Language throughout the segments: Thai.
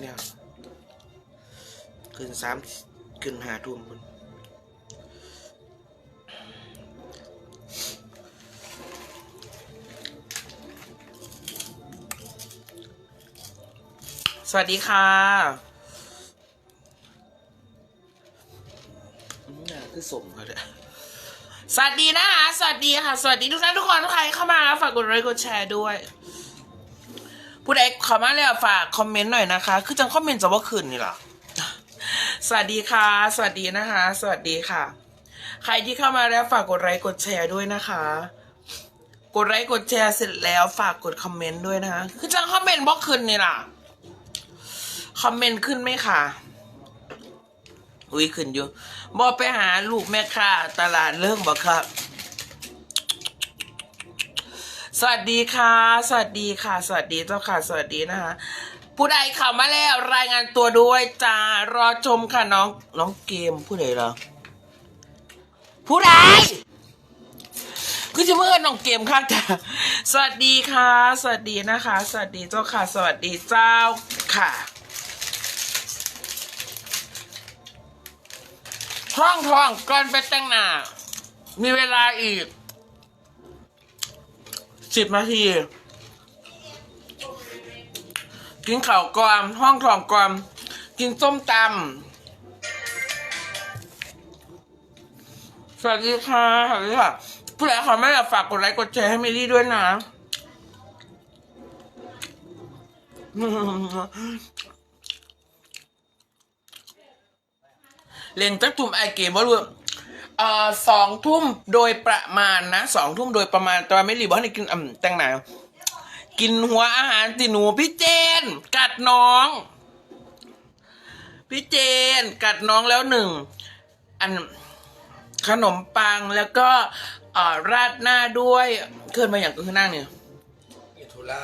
เนี่ยขึ้นสามขึ้นหาทุ่มคุณสวัสดีค่ะอืมน่าคือสมเขาเลยสวัสดีนะคะ สวัสดีค่ะ สวัสดีทุกท่านทุกคนใครเข้ามา ฝากกดไลค์กดแชร์ด้วย ผู้ใดเข้ามาแล้วฝากคอมเมนต์หน่อยนะคะ คือจังคอมเมนต์จะว่าคืนนี่หรอสวัสดีค่ะ สวัสดีนะคะ สวัสดีค่ะ ใครที่เข้ามาแล้วฝากกดไลค์กดแชร์ด้วยนะคะ กดไลค์กดแชร์เสร็จแล้วฝากกดคอมเมนต์ด้วยนะคะ คือจังคอมเมนต์บอกคืนนี่ล่ะ คอมเมนต์ขึ้นไหมคะอุ้ยขึ้นอยู่บอไปหาลูกแม่ค้าตลาดเรื่องบอกครับ สวัสดีค่ะ สวัสดีค่ะ สวัสดีเจ้าค่ะ สวัสดีนะคะ ผู้ใดเข้ามาแล้วรายงานตัวด้วยจ้ารอชมค่ะน้องน้องเกมผู้ใดเหรอผู้ใดคือจะเมื่อน้องเกมค่ะจ้าสวัสดีค่ะ สวัสดีนะคะ สวัสดีเจ้าค่ะ สวัสดีเจ้าค่ะท่องท่องก่อนไปแต่งหน้า มีเวลาอีก สิบนาที กินข้าวก่อนห้องทองก่อนกินส้มตำสวัสดีค่ะสวัสดีค่ะผู้ใดขอไม่อยากฝากกดไลค์กดแชร์ให้เมลี่ด้วยนะเล่นจักทุ่มไอเกมว่รู้ เอ่อสองทุ่มโดยประมาณนะสองทุ่มโดยประมาณ แต่ว่าไม่รีบว่าให้กินอ่ำแต่งหนาวกินหัวอาหารติหนูพี่เจน กัดน้อง พี่เจน กัดน้องแล้วหนึ่งอันขนมปังแล้วก็เอ่อราดหน้าด้วยเคลื่อนมาอย่างก็คือนั่งเนี่ยอิทุล่า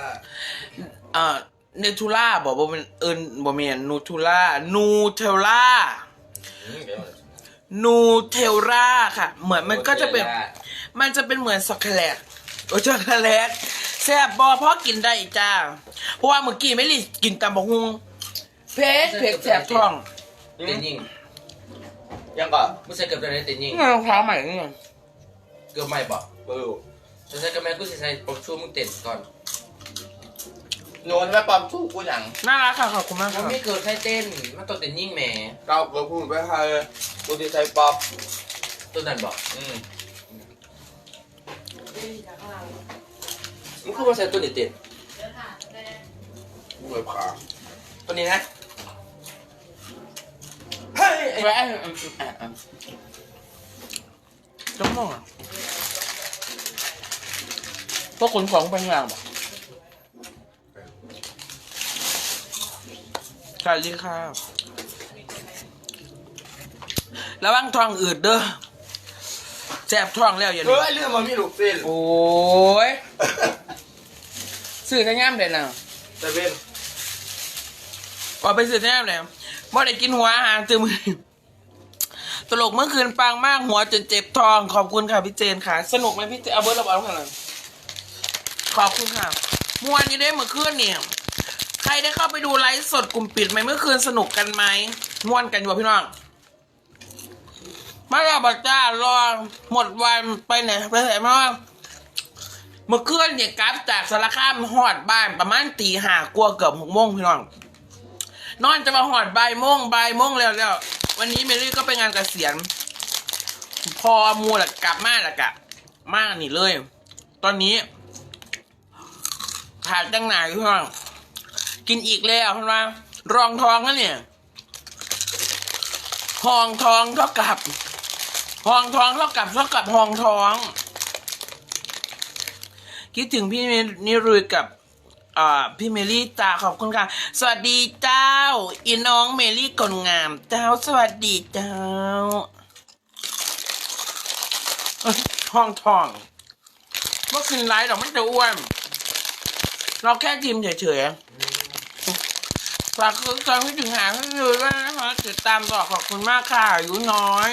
เอ่อเนทูล่าบอกว่าเป็นเอินบอกเมียนนูทูล่านูเทลล่า นูเทลล่าค่ะ เหมือนมันก็จะเป็น มันจะเป็นเหมือนช็อกโกแลตโอ้ช็อกโกแลตแซ่บบอเพราะกินได้จ้า เพราะว่าเมื่อกี้ไม่รีกินตำบักฮุงเพชรเพชรแสบท้องเต้นยิงยังก่อนไม่ใช่เกับตัวนี้เต้นยิงนี่รองเท้าใหม่นี่เกือบไม่บอกไม่รู้จะใช้กับแม่กูจะใช้ปมชูมึงเต้นก่อน โนนไปปลอมสู้กูอย่างน่ารักค่ะขอบคุณมากมัค่ะนไม่เกิดใครเต้น มันตัวเต้นยิงแหมเราเราพูดไปให้กูจะใช้ป๊อปตัวนั้นบอกอืมมึงคือว่าใช้ตัวนี้เต้นกูเลยขาตัวนี้นะเฮ้ยไอ้ไว้ไอ้อืมอืมอะอะจ้องมองอะพวกขนของไปข้างล่างบอก สวัสดีค่ะระวังท้องอืดเด้อแสบท้องแล้วอย่าเฮ้ลืมยเรื่องมันมีลูกเส้นโอ้ยสื่อจะง่ามเด่นน่ะแต่เป็นออกไปสื่อจะง่ามเลยบ่ได้กินหัวอาหารตื่นมือตลกเมื่อคืนปังมากหัวจนเจ็บท้องขอบคุณค่ะพี่เจนค่ะ สนุกไหมพี่เจนเอาเบิร์ดเราเอาข้างหลังขอบคุณค่ะมวนนี้ได้เมื่อคืนเนี่ยใครได้เข้าไปดูไลฟ์สดกลุ่มปิดไหมเมื่อคืนสนุกกันไหมม่วนกันอยู่พี่น้องมาแล้วบัจ้ารอหมดวันไปไหนไปไหนมาเมื่อคืนเนี่ยกลับจากสารคามหอดบ้านประมาณตีห้ากลัวเกือบหกโมงพี่น้อง นอนจะมาหอดบ่ายโมงบ่ายโมงแล้วแล้ววันนี้เมลี่ก็ไปงานเกษียณพอมูหละกกลับมาหละกกะมากนี่เลย ตอนนี้ขาดจังหนาพี่น้อง กินอีกแล้วเห็นไหมรองท้องนั่นเนี่ยหองทองเท่ากับหองทองเท่ากับเท่ากับหองทอง คิดถึงพี่นิรุยกับพี่เมลี่จ้าขอบคุณค่ะ สวัสดีเจ้า อีน้องเมลี่กลงาม เจ้าสวัสดีเจ้าห้องทองเมื่อคืนไลฟ์เราไม่จะอ้วน เราแค่ทีมเฉยๆ ฝากคือใจให้ถึงหาพี่นิรุยด้วยนะคะติดตามต่อขอบคุณมากค่ะอายุน้อย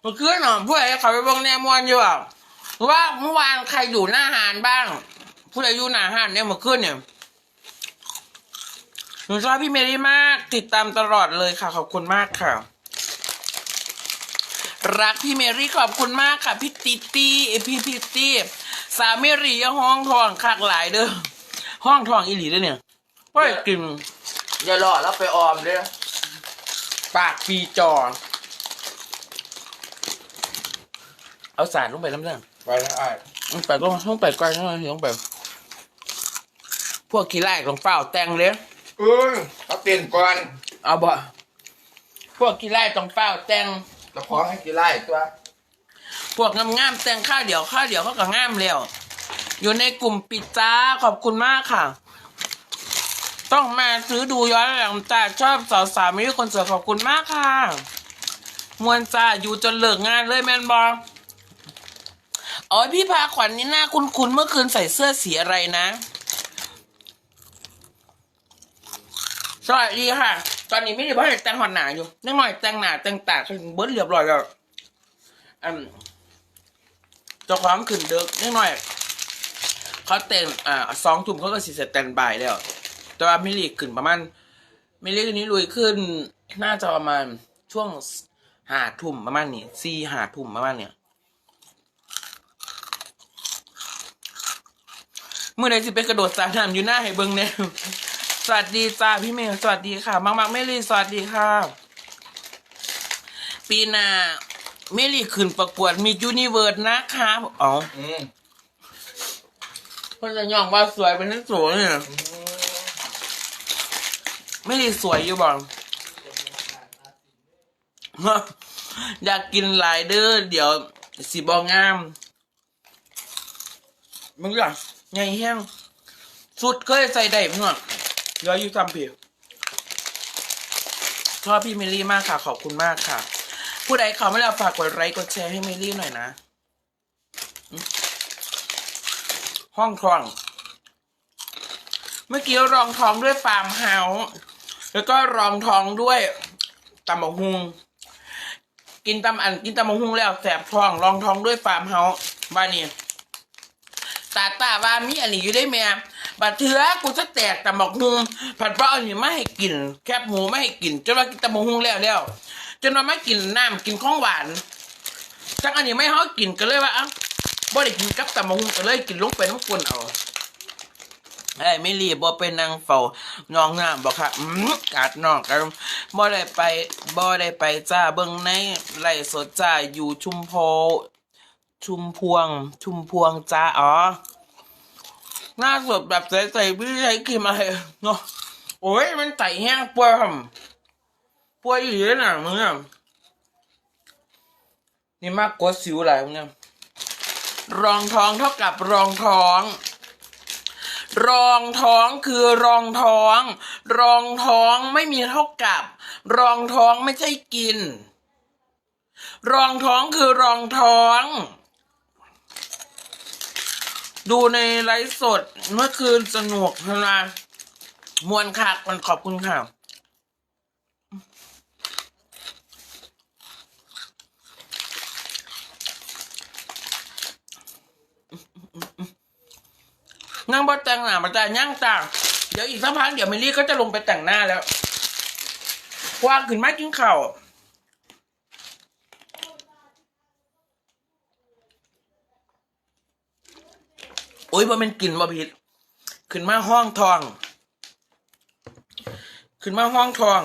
เมื่อคืนเนาะผู้ใดเขาไปเบิ่งแนมวนอยู่อะว่าเมื่อวานใครอยู่หน้าหานบ้าง ผู้ใดอยู่หน้าหานเนี่ยเมื่อคืนเนี่ยหนูชอบพี่เมรี่มากติดตามตลอดเลยค่ะ ขอบคุณมากค่ะ รักพี่เมรี่ขอบคุณมากค่ะ พี่ติตี้พี่พิตตี้สาวเมรี่ยังห้องทองคักหลายเด้อ ห้องทองอีหลีเด้อเนี่ยพ่อยกินอย่ารอแล้วไปออมเด้อปากปีจอเอาสารลงไปน้ำเรื่องไปแล้วไอ้ลงไปก็ต้องไปก่อนต้องต้องไปพวกขี้ไล่ของเฝ้าแต่งเลยเออเขาเปลี่ยนก่อนเอาบ่พวกขี้ไล่ต้องเฝ้าแต่งแล้วขอให้กี่ไร่ตัว พวกงามๆแต่งข้าวเดียวข้าวเดียวเขาก็งามแล้ว อยู่ในกลุ่มปิดจ้าขอบคุณมากค่ะ ต้องมาซื้อดูย้อนหลังจ้าชอบสาวสาวไม่ใช่คนสวยขอบคุณมากค่ะ มวนจ้าอยู่จนเลิกงานเลยแมนบอลอ๋อพี่พาขวัญนี่หน้าคุ้นๆเมื่อคืนใส่เสื้อสีอะไรนะสวัสดีค่ะ ตอนนี้ไม่ได้บอกแต่งหอนหนาอยู่นิดหน่อยแต่งหนาแต่งตาเบิ้ลเรียบร้อยแล้วอืมจ้าของขึ้นเด็กนิดหน่อย เขาเต็มอ่าสองทุ่มเขาก็สิสแตนบายแล้ว แต่ว่ามิลลีขึ้นประมาณมิลลีนี้ลุยขึ้น น่าจะประมาณช่วงหาทุ่มประมาณนี้สี่หาทุ่มประมาณเนี้ยเมื่อใดสิไปกระโดดสระน้ำอยู่หน้าให้เบิ้งเนี่ยสวัสดีจ้าพี่เมย์สวัสดีค่ะ มักมักเมลี่สวัสดีค่ะ ปีหน้าเมลี่ขึ้นประกวดมีจูนิเวิร์ดนะคะอ๋อ อืมเพื่อนจะย่องว่าสวยเป็นนั่สวยเนี่ยไม่ได้สวยอยู่บ้างอยากกินหลายเด้อเดี๋ยวสีบองงาม มึงอยากไงแห้งสุดเคยใส่ได้เพื่อนเดี๋ยวอยู่จำผิดชอบพี่เมลี่มากค่ะ ขอบคุณมากค่ะ ผู้ใดเขาไม่ได้ฝากกดไลค์กดแชร์ให้เมลี่หน่อยนะ ห้องทอง เมื่อกี้รองท้องด้วยฟาร์มเฮาส์แล้วก็รองท้องด้วยตำบักฮุงกินตำอันกินตำบักฮุงแล้วแสบท้องรองท้องด้วยฟาร์มเฮาส์บ้านนี้ตาตาว่ามีอันนี้อยู่ได้แม่บัดเถือกูจะแตกตำบักฮุงผัดเปล่าอันนี้ไม่ให้กิน แคบหมูไม่ให้กินจนว่ากินตำบักฮุงแล้วแล้วจนว่าไม่กินน้ำกินของหวานจักอันนี้ไม่ให้เขากินก็เลยว่าอ้า บ่ได้กินกับตำบักฮุงก็เลยกินลงไปน้ำกลนเอาไอ้ไม่รีบบ่เป็นนางเฝ้าน้องน้ำบอกค่ะอืมกาดน้องกันบ่ได้ไปบ่ได้ไปจ้าเบิ่งในไล่สดจ้าอยู่ชุมพชุมพวง ชุมพวงจ้าอ๋อหน้าสดแบบใสๆพี่ใช้ครีมอะไรเนาะโอ้ยมันไตแห้งป่วยป่วยอยู่เลยนะมึงเนี่ยนี่มากกว่าสิวอะไรมึงเนี่ย รองท้องเท่ากับรองท้อง รองท้องคือรองท้อง รองท้องไม่มีเท่ากับ รองท้องไม่ใช่กิน รองท้องคือรองท้อง ดูในไลฟ์สดเมื่อคืนสนุกนะมวนคักมันขอบคุณค่ะ นั่งบนแต่งหน้ามาแต่ย่างตาเดี๋ยวอีกสักพักเดี๋ยวเมลี่ก็จะลงไปแต่งหน้าแล้วว่างขึ้นมากินข้าวโอ้ยว่ามันกลิ่นว่าผิด ขึ้นมาห้องทอง ขึ้นมาห้องทอง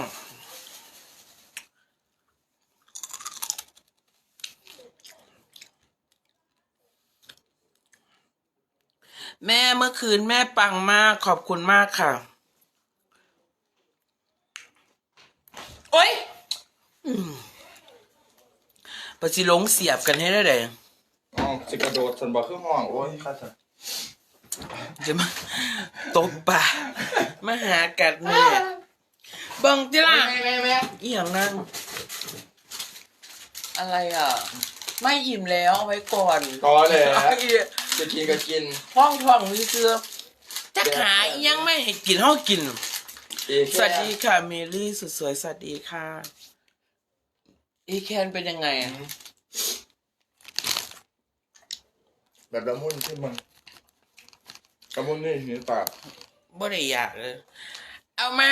แม่เมื่อคืนแม่ปังมากขอบคุณมากค่ะ โอ๊ยอืมปะสิหลงเสียบกันให้ได้เลยอ๋อสิกระโดดสันบอกคือห้อง โอ้ยข้าสันจะมาตบปากมาหากัดแม่เบังจิล่ะแม่แม่แม่อีหยังนั่งอะไรอะ ไม่อิ่มแล้วเอาไว้ก่อนต่อเลยเอาอีก จะกินก็กินห้องท้องมีเสื้อจะขายอีหยังไม่ให้กินห้องกินเอแค่สวัสดีค่ะเมลี่สุดสวยสวัสดีค่ะ อีแคนเป็นยังไงอะแบบละมุนขึ้นมึงละมุนนี่หินปากบ่ได้อยากเลยเอามา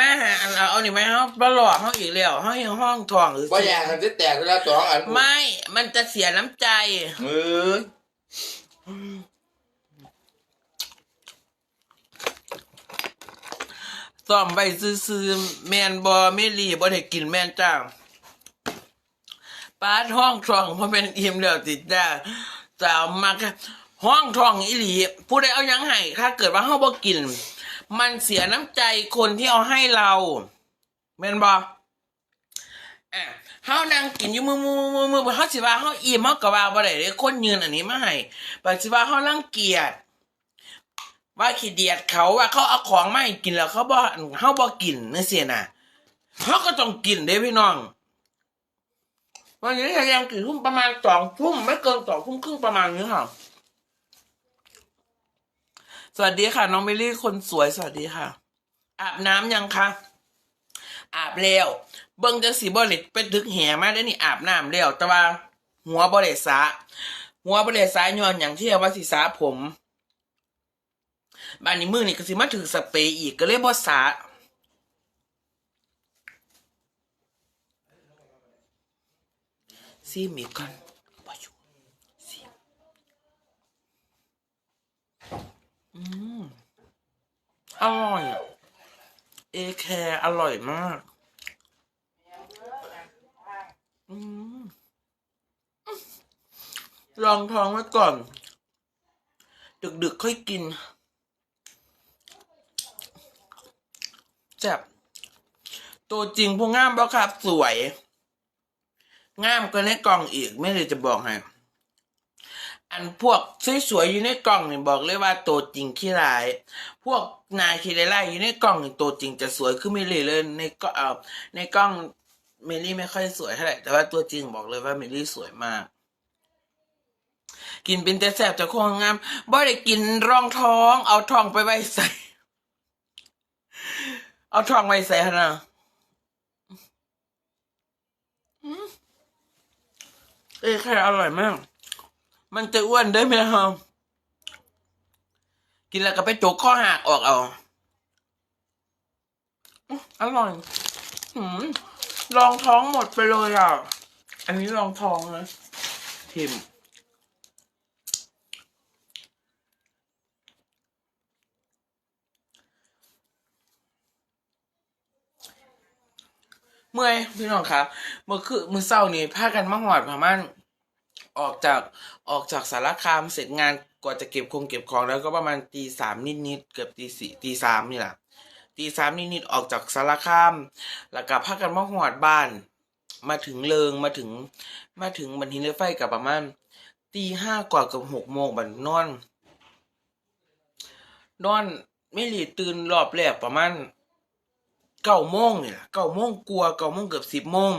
มาหาอันเอาเอานี่มาเขาบลอกเขาอีกแล้วเขายังห้องทองหรือว่าอย่างทำที่แตกแล้วสองอันไม่ มันจะเสียน้ำใจเออ ซ่อมไปซื้อๆแมนบอไม่รีบ่ได้กินแมนจ้าปาดห้องทองเพราะเป็นอิ่มแล้วติดจ้าสาวมากห้องทองอีหลีผู้ใดเอายังให้ถ้าเกิดว่าเฮาบ่กิน มันเสียน้ำใจคนที่เอาให้เราแมนบอะเฮานั่งกินอยู่มือมือมือมือเฮาสิว่าเฮาอิ่มเฮาก็ว่าบ่ได้เด้คนยืนอันนี้มาให้บัดสิว่าเฮารังเกียจ ว่าขี้เดียดเขาว่าเขาเอาของมาให้กินแล้วเขาบ่เฮาบ่กินนั่นสินะเขาก็ต้องกินเด้พี่น้อง วันนี้ยังกี่ทุ่มประมาณสองทุ่มไม่เกินสองทุ่มครึ่งประมาณนี้ค่ะ สวัสดีค่ะ น้องเมลี่คนสวยสวัสดีค่ะ อาบน้ำยังคะอาบแล้ว เบิ้งจะสีบริตเป็นทึกแห่มาได้นี่อาบน้ำแล้วแต่ว่าหัวบริสาหัวบริสาย้อนอย่างที่ว่าสิสาผม บานนี้มือนี่ก็สิมาถือสเปรย์อีกก็เลยบ่สาซีมีกันบ่อยู่ซีอืมอร่อยเอแคร์อร่อยมากอืมลองท้องไว้ก่อน ดึกๆค่อยกิน จับตัวจริงผู้งามบ่ครับ สวย งามก็ในกล่องอีกไม่เลยจะบอกให้อันพวกสวยๆอยู่ในกล่องนี่บอกเลยว่าตัวจริงขี้ร้าย พวกนายคีไดไล่อยู่ในกล่องนี่ตัวจริงจะสวยขึ้นไม่เลยเลยในก็เอ่อในกล้องเมลี่ไม่ค่อยสวยเท่าไหร่แต่ว่าตัวจริงบอกเลยว่าเมลี่สวยมาก กินเป็นแต่แสบจะคงงามบ่ได้กินรองท้อง เอาท้องไปไว้ใส่ เอาทองไว้ใส่ฮะนะอืมเอ้ยแค่อร่อยมาก มันจะอ้วนได้ไหมครับกินแล้วก็ไปจกข้อหักออกเอาอื้ออร่อยหืมลองท้องหมดไปเลยอะ อันนี้ลองท้องนะทิม เมื่อยพี่น้องครับเมื่อคือมือเศร้านี่พากันมาหอดประมาณออกจากออกจากสารคามเสร็จงานกว่าจะเก็บคงเก็บของแล้วก็ประมาณตีสามนิดๆเกือบตีสี่ตีสามนี่แหละตีสามนิดๆออกจากสารคาม แล้วก็พากันมาหอดบ้าน มาถึงเลิงมาถึงมาถึงบันทินรถไฟกับประมาณตีห้ากว่ากับหกโมงบันนอน นอนไม่หลีตื่นรอบแรกประมาณ เก้าโมงเนี่ยเก้าโมงกลัวเก้าโมงเกือบสิบโมง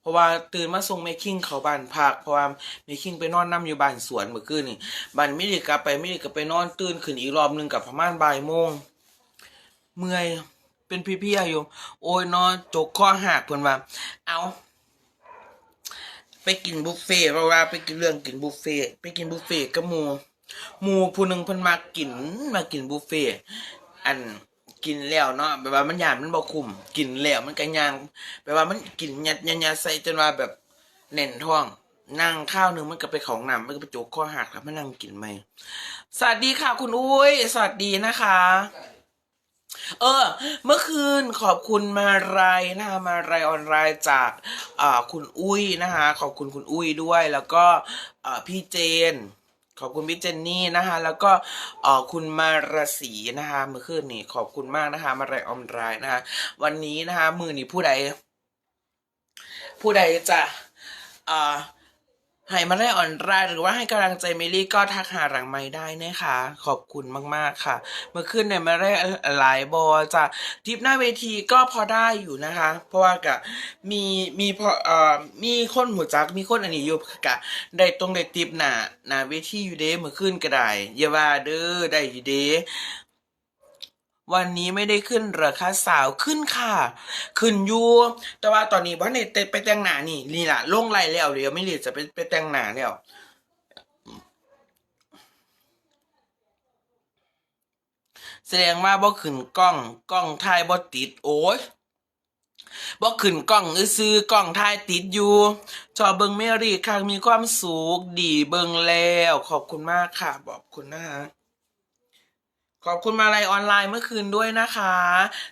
เพราะว่าตื่นมาส่งแม่คิงเขาบ้านพักเพราะว่าแม่คิงไปนอนนํอยู่บ้านสวนเมื่อคืนนี่บ้านไม่ได้กลับไปไม่ได้กลับไปนอนตื่นขึ้นอีกรอบหนึงกับประมาณบ่ายโมงเมื่อยเป็นพี่ๆอยู่ โอ้ยนอนจกข้อหักเพิ่อนว่า เอาไปกินบุฟเฟ่เพราะว่าไปกินเรื่องกินบุฟเฟ่ไปกินบุฟเฟ่กับหมูหมูผู้หนึ่งเพิ่นมากินมากินบุฟเฟ่อัน กินแล้วเนาะแบบว่ามันหยานมันบ่คุ้มกินแล้วมันก็ย่างแบบว่ามันกินยัดยัดยัดใส่จนว่าแบบแน่นท้อง นั่งข้าวหนึ่งมันก็ไปของน้ำมันก็ไปโจกข้อหักแล้วมันนั่งกินไหมสวัสดีค่ะ คุณอุ้ยสวัสดีนะคะ เออ เมื่อคืนขอบคุณมารายนะคะมารายออนไลน์จากอ่าคุณอุ้ยนะคะ ขอบคุณคุณอุ้ยด้วย แล้วก็อ่าพี่เจน ขอบคุณพี่เจนนี่นะคะ แล้วก็คุณมารสีนะคะเมื่อคืนนี้ขอบคุณมากนะคะ มารายออมรายนะคะ วันนี้นะคะ มือนี่ผู้ใด ผู้ใดจะอ่า ให้มาได้อ่อนรายหรือว่าให้กำลังใจเมลี่ก็ทักหาหลังไม้ได้นะคะ ขอบคุณมากๆค่ะ เมื่อคืนเนี่ยมาได้หลายบอจะทิปหน้าเวทีก็พอได้อยู่นะคะ เพราะว่ากะมีมีพอเอ่อมีคนหัวจักมีคนอันนี้อยู่กะได้ตรงได้ทิปหนาหน้าเวทีอยู่เด้เมื่อคืนก็ได้อย่าว่าเด้อได้อยู่เด้ วันนี้ไม่ได้ขึ้นเหรอคะสาวขึ้นค่ะ ขึ้นอยู่แต่ว่าตอนนี้ว่าในไปแต่งหน้านี่นี่ล่ะลงไล่แล้วเดี๋ยวไม่รีบจะไปไปแต่งหน้าแล้วแสดงว่าบ่ขึ้นกล้องกล้องถ่ายบ่ติดโอ้ยบ่ขึ้นกล้องซื้อกล้องถ่ายติดอยู่จอเบิงเมรี่ค่ะมีความสุขดีเบิงแล้ว ขอบคุณมากค่ะบอกคุณนะคะ ขอบคุณมาลัยออนไลน์เมื่อคืนด้วยนะคะ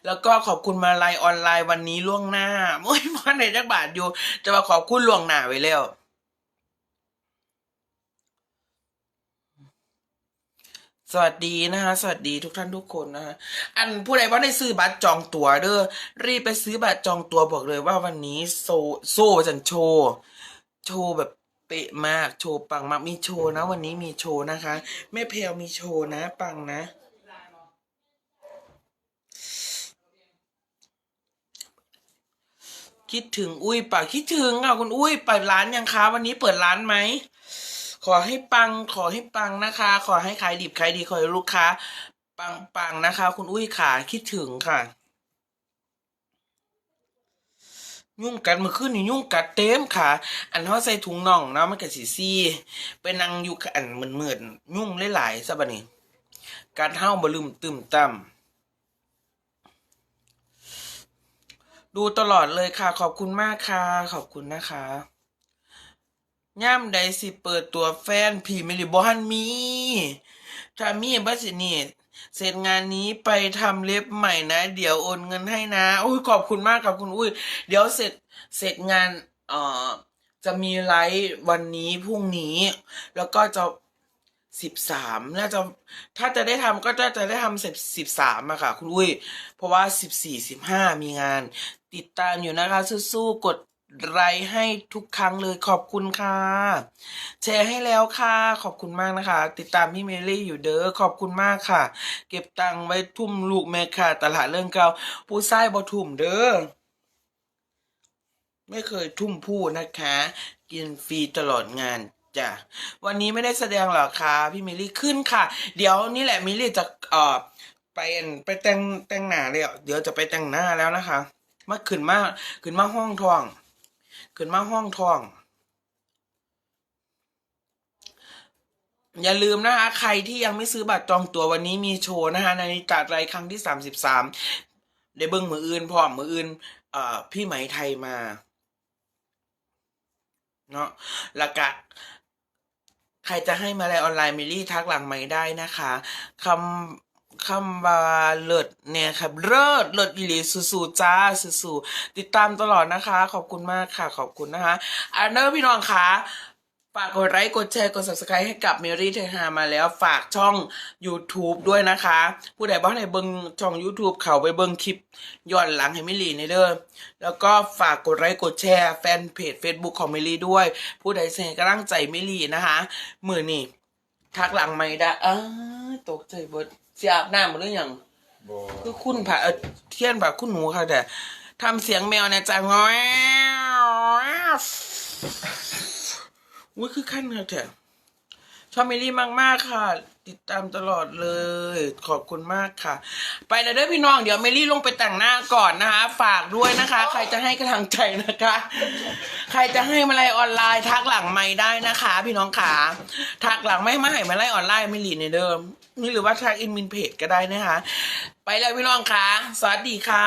แล้วก็ขอบคุณมาลัยออนไลน์วันนี้ล่วงหน้าโอ้ยมาในจักบาทอยู่ จะมาขอบคุณล่วงหน้าไว้แล้วสวัสดีนะคะสวัสดีทุกท่านทุกคนนะคะอันผู้ใดว่าได้ซื้อบัตรจองตั๋วเด้อรีบไปซื้อบัตรจองตั๋วบอกเลยว่าวันนี้โซโซ่จันโชว์โชว์แบบเป๊ะมากโชว์ปังมากมีโชว์นะ วันนี้มีโชว์นะคะแม่เพลมีโชว์นะ ปังนะ คิดถึงอุ้ยป่ะคิดถึงอะคุณอุ้ยเปิดร้านยังคะวันนี้เปิดร้านไหมขอให้ปังขอให้ปังนะคะ ขอให้ขายดิบขายดีขอให้ลูกค้า ปังปังนะคะ คุณอุ้ยขาคิดถึงค่ะ ยุ่งกัดเมื่อคืนนี่ยุ่งกัดเต็มค่ะ อันเขาใส่ถุงน่องเนาะมันกับสีซีไปนั่งอยู่กับอันเหมือนยุ่งหลายๆซะบัดนี้การเท้าบลืมตึมต่ำ ดูตลอดเลยค่ะ ขอบคุณมากค่ะ ขอบคุณนะคะย่ามใดสิเปิดตัวแฟนผีไม่รือบ่ฮันมีถ้ามีบัสินี่เสร็จงานนี้ไปทำเล็บใหม่นะ เดี๋ยวโอนเงินให้นะ อุ้ยขอบคุณมากครับคุณอุ้ย เดี๋ยวเสร็จเสร็จงานเอ่อจะมีไลฟ์วันนี้พรุ่งนี้ แล้วก็จะ สิบสามน่าจะถ้าจะได้ทำก็จะจะได้ทำเสร็จสิบสามอะค่ะ คุณอุ้ย เพราะว่าสิบสี่สิบห้ามีงาน ติดตามอยู่นะคะ สู้ๆกดไลค์ให้ทุกครั้งเลยขอบคุณค่ะ แชร์ให้แล้วค่ะ ขอบคุณมากนะคะ ติดตามพี่เมลี่อยู่เด้อขอบคุณมากค่ะ เก็บตังค์ไว้ทุ่มลูกแม่ค่ะ ตลาดเรื่องเก่าผู้ชายบ่ทุ่มเด้อไม่เคยทุ่มผู้นะคะ กินฟรีตลอดงาน จ้ะวันนี้ไม่ได้แสดงหรอคะพี่เมลี่ขึ้นค่ะ เดี๋ยวนี่แหละมิลลี่จะเอ่อไปไปแต่งแต่งหน้าเลยเดี๋ยวจะไปแต่งหน้าแล้วนะคะมาขึ้นมาขึ้นมาห้องทอง ขึ้นมาห้องทอง อย่าลืมนะคะใครที่ยังไม่ซื้อบัตรจองตั๋ววันนี้มีโชว์นะคะในจัดรายครั้งที่สามสิบสามได้เบิ้งมืออื่นพร้อมมืออื่นเอ่อพี่ไหมไทยมาเนาะแล้วก็ ใครจะให้มาลายออนไลน์มิลลี่ทักหลังไม่ได้นะคะคำคำว่าเลิศเนี่ยครับเลิศเลิศอิลีสู่ๆจ้าสู่ๆติดตามตลอดนะคะ ขอบคุณมากค่ะ ขอบคุณนะคะอันเดอร์พี่น้องคะ ฝากกดไลค์กดแชร์กด subscribe ให้กับเมรี่เทฮามาแล้วฝากช่อง YouTube ด้วยนะคะ ผู้ใดบ้านไหนเบิงช่อง YouTube เขาไปเบิงคลิปย้อนหลังให้มิลลีในเด้อแล้วก็ฝากกดไลค์กดแชร์แฟนเพจ Facebook ของมิลลีด้วย ผู้ใดแสดงกำลังใจมิลลีนะคะมือนี่ทักหลังไม่ได้อ้าตกใจเบิดเสียอาบน้ำมาหรือยังโบคือคุณผ่าเอ่อเทียนผ่าคุณหนูค่ะแต่ทำเสียงแมวเนี่ยจะง้อย อุ้ยคือขั้นค่ะแต่ชอบเมลี่มาก ๆ ค่ะ ติดตามตลอดเลย ขอบคุณมากค่ะ ไปแล้วเด้อพี่น้องเดี๋ยวเมลี่ลงไปแต่งหน้าก่อนนะคะ ฝากด้วยนะคะ ใครจะให้กำลังใจนะคะ ใครจะให้มาไลัยออนไลน์ ทักหลังไม่ได้นะคะ พี่น้องขาทักหลังไม่มาให้มาไลัยออนไลน์ไม่หลีในเดิมนี่หรือว่าทักอินมินเพจก็ได้นะคะ ไปแล้วพี่น้องคะสวัสดีค่ะ